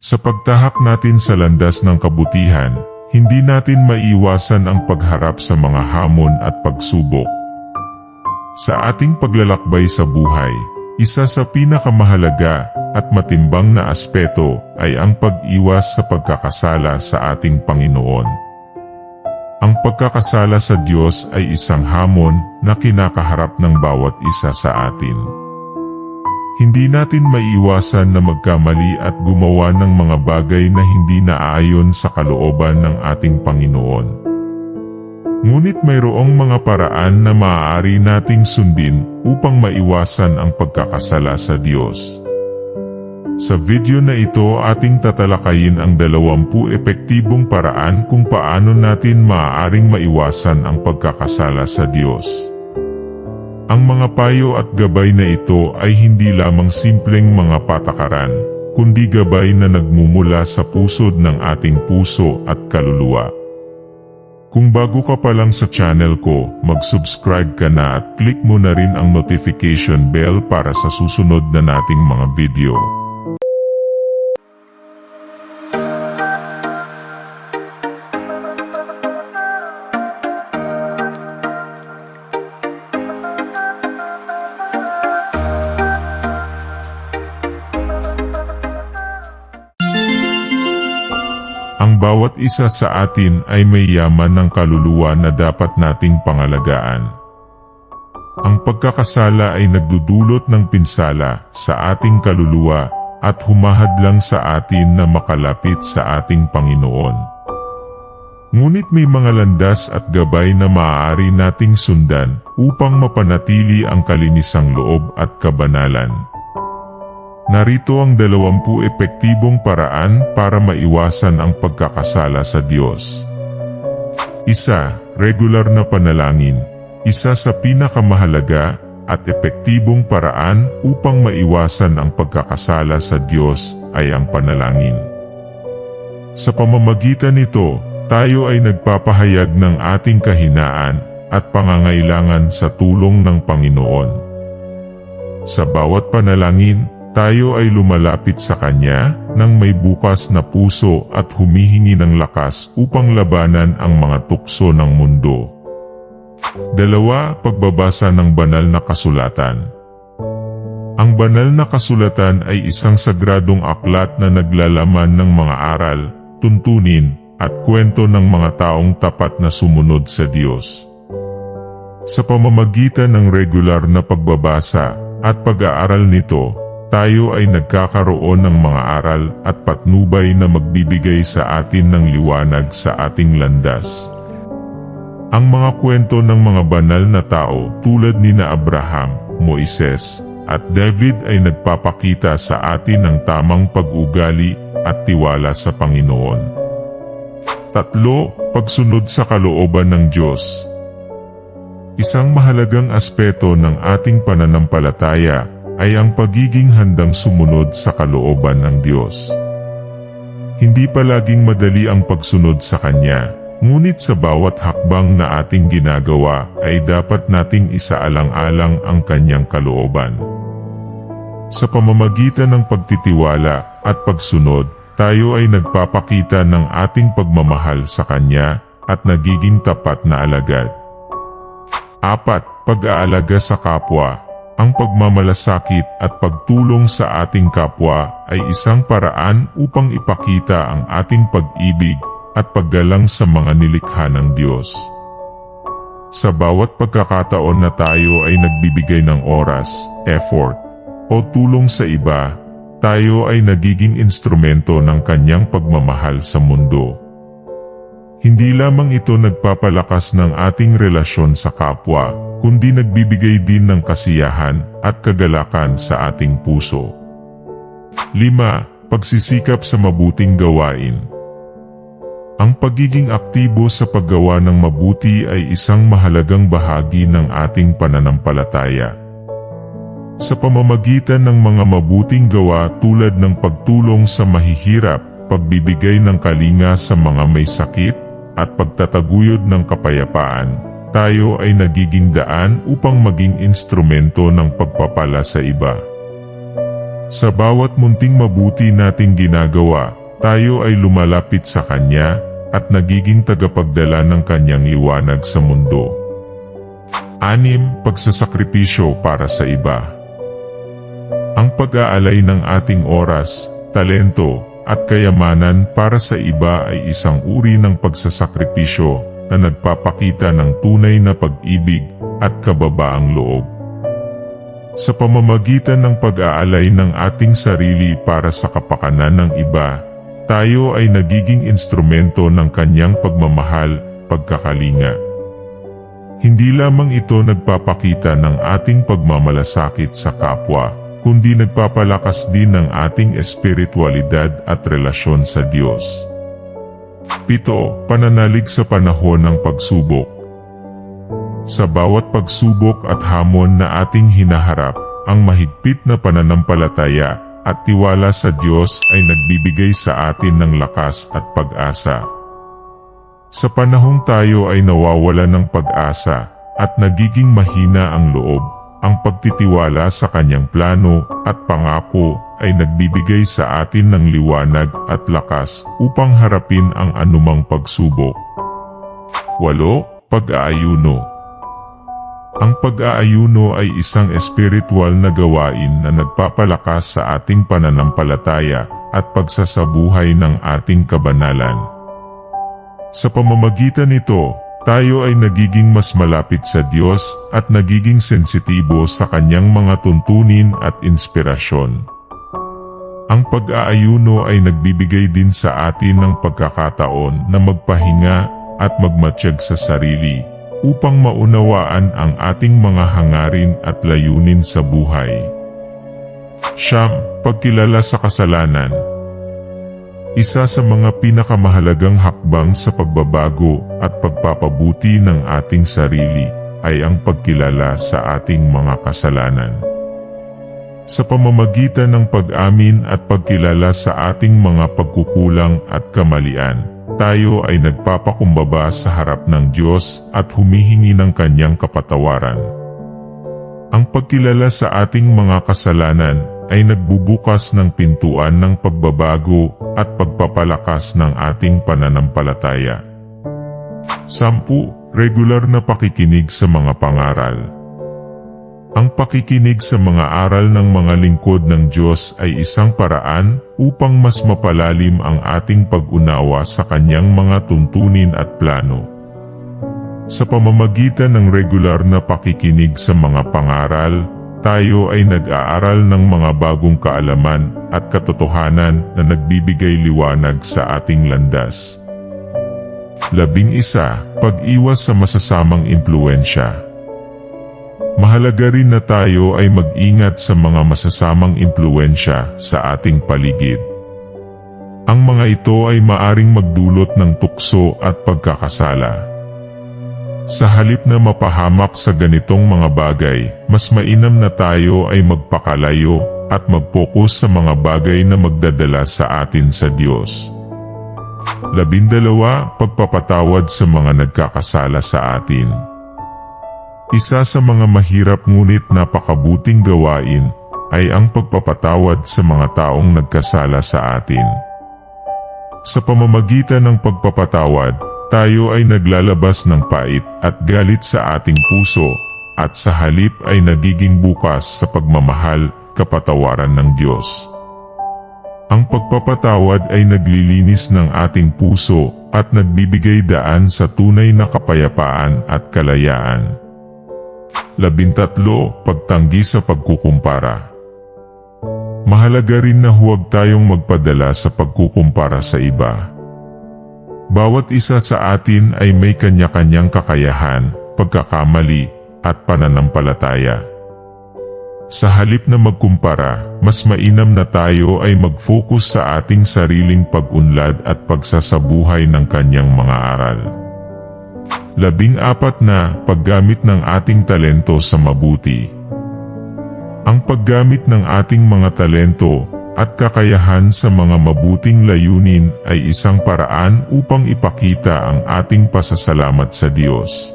Sa pagtahak natin sa landas ng kabutihan, hindi natin maiwasan ang pagharap sa mga hamon at pagsubok. Sa ating paglalakbay sa buhay, isa sa pinakamahalaga at matimbang na aspeto ay ang pag-iwas sa pagkakasala sa ating Panginoon. Ang pagkakasala sa Diyos ay isang hamon na kinakaharap ng bawat isa sa atin. Hindi natin maiiwasan na magkamali at gumawa ng mga bagay na hindi naaayon sa kalooban ng ating Panginoon. Ngunit mayroong mga paraan na maaari nating sundin upang maiwasan ang pagkakasala sa Diyos. Sa video na ito ating tatalakayin ang 20 epektibong paraan kung paano natin maaaring maiwasan ang pagkakasala sa Diyos. Ang mga payo at gabay na ito ay hindi lamang simpleng mga patakaran, kundi gabay na nagmumula sa pusod ng ating puso at kaluluwa. Kung bago ka pa lang sa channel ko, mag-subscribe ka na at click mo na rin ang notification bell para sa susunod na nating mga video. Bawat isa sa atin ay may yaman ng kaluluwa na dapat nating pangalagaan. Ang pagkakasala ay nagdudulot ng pinsala sa ating kaluluwa at humahadlang sa atin na makalapit sa ating Panginoon. Ngunit may mga landas at gabay na maaari nating sundan upang mapanatili ang kalinisang loob at kabanalan. Narito ang dalawampu epektibong paraan para maiwasan ang pagkakasala sa Diyos. Isa, regular na panalangin. Isa sa pinakamahalaga at epektibong paraan upang maiwasan ang pagkakasala sa Diyos ay ang panalangin. Sa pamamagitan nito, tayo ay nagpapahayag ng ating kahinaan at pangangailangan sa tulong ng Panginoon. Sa bawat panalangin, tayo ay lumalapit sa Kanya ng may bukas na puso at humihingi ng lakas upang labanan ang mga tukso ng mundo. Dalawa, pagbabasa ng banal na kasulatan. Ang banal na kasulatan ay isang sagradong aklat na naglalaman ng mga aral, tuntunin, at kwento ng mga taong tapat na sumunod sa Diyos. Sa pamamagitan ng regular na pagbabasa at pag-aaral nito, tayo ay nagkakaroon ng mga aral at patnubay na magbibigay sa atin ng liwanag sa ating landas. Ang mga kwento ng mga banal na tao tulad ni na Abraham, Moises, at David ay nagpapakita sa atin ng tamang pag-ugali at tiwala sa Panginoon. Tatlo, pagsunod sa kalooban ng Diyos. Isang mahalagang aspeto ng ating pananampalataya ay ang pagiging handang sumunod sa kalooban ng Diyos. Hindi palaging madali ang pagsunod sa Kanya, ngunit sa bawat hakbang na ating ginagawa ay dapat nating isaalang-alang ang Kanyang kalooban. Sa pamamagitan ng pagtitiwala at pagsunod, tayo ay nagpapakita ng ating pagmamahal sa Kanya at nagiging tapat na alagad. Apat, pag-aalaga sa kapwa. Ang pagmamalasakit at pagtulong sa ating kapwa ay isang paraan upang ipakita ang ating pag-ibig at paggalang sa mga nilikha ng Diyos. Sa bawat pagkakataon na tayo ay nagbibigay ng oras, effort, o tulong sa iba, tayo ay nagiging instrumento ng kanyang pagmamahal sa mundo. Hindi lamang ito nagpapalakas ng ating relasyon sa kapwa, kundi nagbibigay din ng kasiyahan at kagalakan sa ating puso. 5. Pagsisikap sa mabuting gawain Ang pagiging aktibo sa paggawa ng mabuti ay isang mahalagang bahagi ng ating pananampalataya. Sa pamamagitan ng mga mabuting gawa tulad ng pagtulong sa mahihirap, pagbibigay ng kalinga sa mga may sakit, at pagtataguyod ng kapayapaan, tayo ay nagiging daan upang maging instrumento ng pagpapala sa iba. Sa bawat munting mabuti nating ginagawa, tayo ay lumalapit sa Kanya at nagiging tagapagdala ng Kanyang liwanag sa mundo. Anim, pagsasakripisyo para sa iba. Ang pag-aalay ng ating oras, talento, at kayamanan para sa iba ay isang uri ng pagsasakripisyo na nagpapakita ng tunay na pag-ibig at kababaang loob. Sa pamamagitan ng pag-aalay ng ating sarili para sa kapakanan ng iba, tayo ay nagiging instrumento ng kanyang pagmamahal, pagkakalinga. Hindi lamang ito nagpapakita ng ating pagmamalasakit sa kapwa, kundi nagpapalakas din ng ating espiritualidad at relasyon sa Diyos. Pito, pananalig sa panahon ng pagsubok. Sa bawat pagsubok at hamon na ating hinaharap, ang mahigpit na pananampalataya at tiwala sa Diyos ay nagbibigay sa atin ng lakas at pag-asa. Sa panahong tayo ay nawawala ng pag-asa at nagiging mahina ang loob, ang pagtitiwala sa kanyang plano at pangako ay nagbibigay sa atin ng liwanag at lakas upang harapin ang anumang pagsubok. 8. Pag-aayuno Ang pag-aayuno ay isang espiritual na gawain na nagpapalakas sa ating pananampalataya at pagsasabuhay ng ating kabanalan. Sa pamamagitan nito, tayo ay nagiging mas malapit sa Diyos at nagiging sensitibo sa Kanyang mga tuntunin at inspirasyon. Ang pag-aayuno ay nagbibigay din sa atin ng pagkakataon na magpahinga at magmatsyag sa sarili upang maunawaan ang ating mga hangarin at layunin sa buhay. Siyam, pagkilala sa kasalanan. Isa sa mga pinakamahalagang hakbang sa pagbabago at pagpapabuti ng ating sarili ay ang pagkilala sa ating mga kasalanan. Sa pamamagitan ng pag-amin at pagkilala sa ating mga pagkukulang at kamalian, tayo ay nagpapakumbaba sa harap ng Diyos at humihingi ng Kanyang kapatawaran. Ang pagkilala sa ating mga kasalanan ay nagbubukas ng pintuan ng pagbabago at pagpapalakas ng ating pananampalataya. 10. Regular na pakikinig sa mga pangaral. Ang pakikinig sa mga aral ng mga lingkod ng Diyos ay isang paraan upang mas mapalalim ang ating pag-unawa sa Kanyang mga tuntunin at plano. Sa pamamagitan ng regular na pakikinig sa mga pangaral, tayo ay nag-aaral ng mga bagong kaalaman at katotohanan na nagbibigay liwanag sa ating landas. Labing isa, pag-iwas sa masasamang impluensya. Mahalaga rin na tayo ay mag-ingat sa mga masasamang impluensya sa ating paligid. Ang mga ito ay maaring magdulot ng tukso at pagkakasala. Sa halip na mapahamak sa ganitong mga bagay, mas mainam na tayo ay magpakalayo at mag-focus sa mga bagay na magdadala sa atin sa Diyos. Labindalawa, pagpapatawad sa mga nagkakasala sa atin. Isa sa mga mahirap ngunit napakabuting gawain ay ang pagpapatawad sa mga taong nagkasala sa atin. Sa pamamagitan ng pagpapatawad, tayo ay naglalabas ng pait at galit sa ating puso at sa halip ay nagiging bukas sa pagmamahal, kapatawaran ng Diyos. Ang pagpapatawad ay naglilinis ng ating puso at nagbibigay daan sa tunay na kapayapaan at kalayaan. Labintatlo, pagtanggi sa pagkukumpara. Mahalaga rin na huwag tayong magpadala sa pagkukumpara sa iba. Bawat isa sa atin ay may kanya-kanyang kakayahan, pagkakamali, at pananampalataya. Sa halip na magkumpara, mas mainam na tayo ay mag-focus sa ating sariling pag-unlad at pagsasabuhay ng kanyang mga aral. Labing apat na paggamit ng ating talento sa mabuti. Ang paggamit ng ating mga talento at kakayahan sa mga mabuting layunin ay isang paraan upang ipakita ang ating pasasalamat sa Diyos.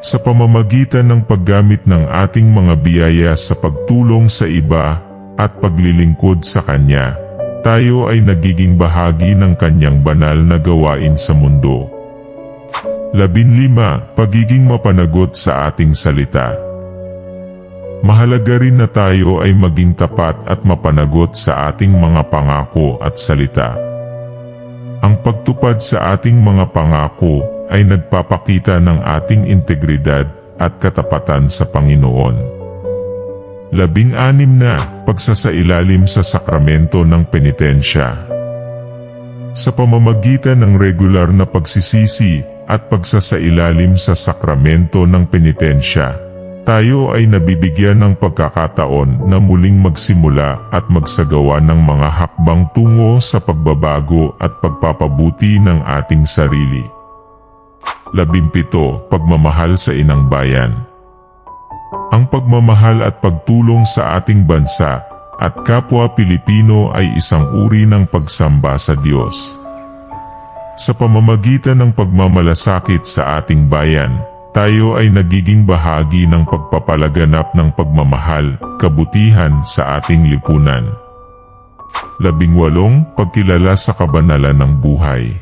Sa pamamagitan ng paggamit ng ating mga biyaya sa pagtulong sa iba, at paglilingkod sa Kanya, tayo ay nagiging bahagi ng Kanyang banal na gawain sa mundo. Labinlima, pagiging mapanagot sa ating salita. Mahalaga rin na tayo ay maging tapat at mapanagot sa ating mga pangako at salita. Ang pagtupad sa ating mga pangako ay nagpapakita ng ating integridad at katapatan sa Panginoon. Labing-anim na pagsasailalim sa sakramento ng penitensya. Sa pamamagitan ng regular na pagsisisi at pagsasailalim sa sakramento ng penitensya, tayo ay nabibigyan ng pagkakataon na muling magsimula at magsagawa ng mga hakbang tungo sa pagbabago at pagpapabuti ng ating sarili. Labimpito, pagmamahal sa inang bayan. Ang pagmamahal at pagtulong sa ating bansa at kapwa Pilipino ay isang uri ng pagsamba sa Diyos. Sa pamamagitan ng pagmamalasakit sa ating bayan, tayo ay nagiging bahagi ng pagpapalaganap ng pagmamahal, kabutihan sa ating lipunan. Labing walong, pagkilala sa kabanalan ng buhay.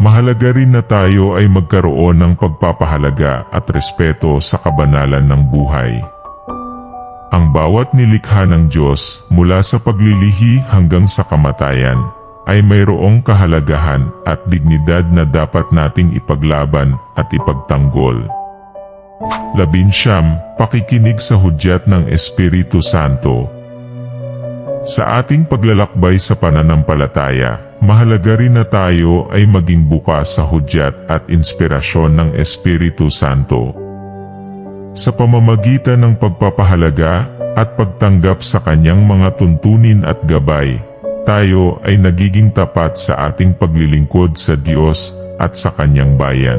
Mahalaga rin na tayo ay magkaroon ng pagpapahalaga at respeto sa kabanalan ng buhay. Ang bawat nilikha ng Diyos mula sa paglilihi hanggang sa kamatayan ay mayroong kahalagahan at dignidad na dapat nating ipaglaban at ipagtanggol. Labinsyam, pakikinig sa hudyat ng Espiritu Santo. Sa ating paglalakbay sa pananampalataya, mahalaga rin na tayo ay maging bukas sa hudyat at inspirasyon ng Espiritu Santo. Sa pamamagitan ng pagpapahalaga at pagtanggap sa kanyang mga tuntunin at gabay, tayo ay nagiging tapat sa ating paglilingkod sa Diyos at sa kanyang bayan.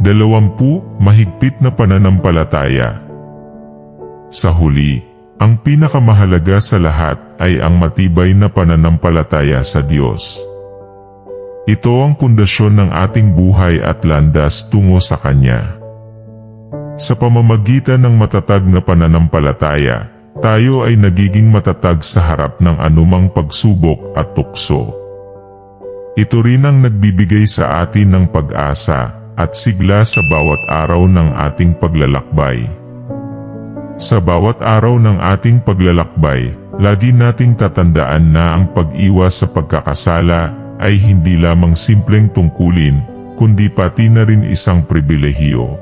Dalawampu, mahigpit na pananampalataya. Sa huli, ang pinakamahalaga sa lahat ay ang matibay na pananampalataya sa Diyos. Ito ang pundasyon ng ating buhay at landas tungo sa Kanya. Sa pamamagitan ng matatag na pananampalataya, tayo ay nagiging matatag sa harap ng anumang pagsubok at tukso. Ito rin ang nagbibigay sa atin ng pag-asa at sigla sa bawat araw ng ating paglalakbay. Sa bawat araw ng ating paglalakbay, lagi nating tatandaan na ang pag-iwas sa pagkakasala ay hindi lamang simpleng tungkulin, kundi pati na rin isang pribilehiyo.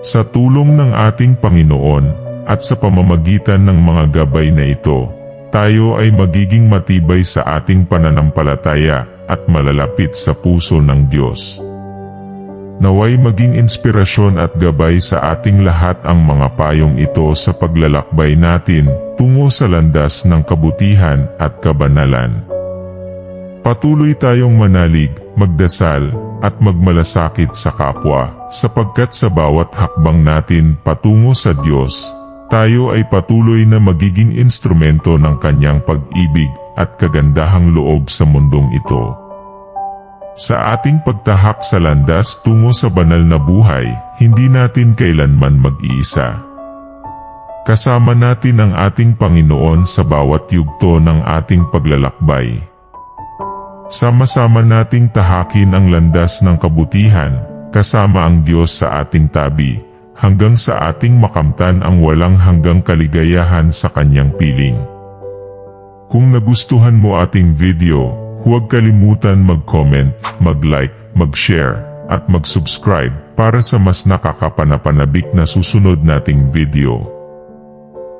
Sa tulong ng ating Panginoon, at sa pamamagitan ng mga gabay na ito, tayo ay magiging matibay sa ating pananampalataya at malalapit sa puso ng Diyos. Naway maging inspirasyon at gabay sa ating lahat ang mga payong ito sa paglalakbay natin tungo sa landas ng kabutihan at kabanalan. Patuloy tayong manalig, magdasal, at magmalasakit sa kapwa, sapagkat sa bawat hakbang natin patungo sa Diyos, tayo ay patuloy na magiging instrumento ng kanyang pag-ibig at kagandahang loob sa mundong ito. Sa ating pagtahak sa landas tungo sa banal na buhay, hindi natin kailanman mag-iisa. Kasama natin ang ating Panginoon sa bawat yugto ng ating paglalakbay. Sama-sama nating tahakin ang landas ng kabutihan, kasama ang Diyos sa ating tabi, hanggang sa ating makamtan ang walang hanggang kaligayahan sa kanyang piling. Kung nagustuhan mo ating video, huwag kalimutan mag-comment, mag-like, mag-share, at mag-subscribe para sa mas nakakapanapanabik na susunod nating video.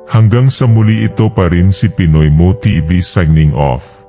Hanggang sa muli ito pa rin si Pinoy Mo TV signing off.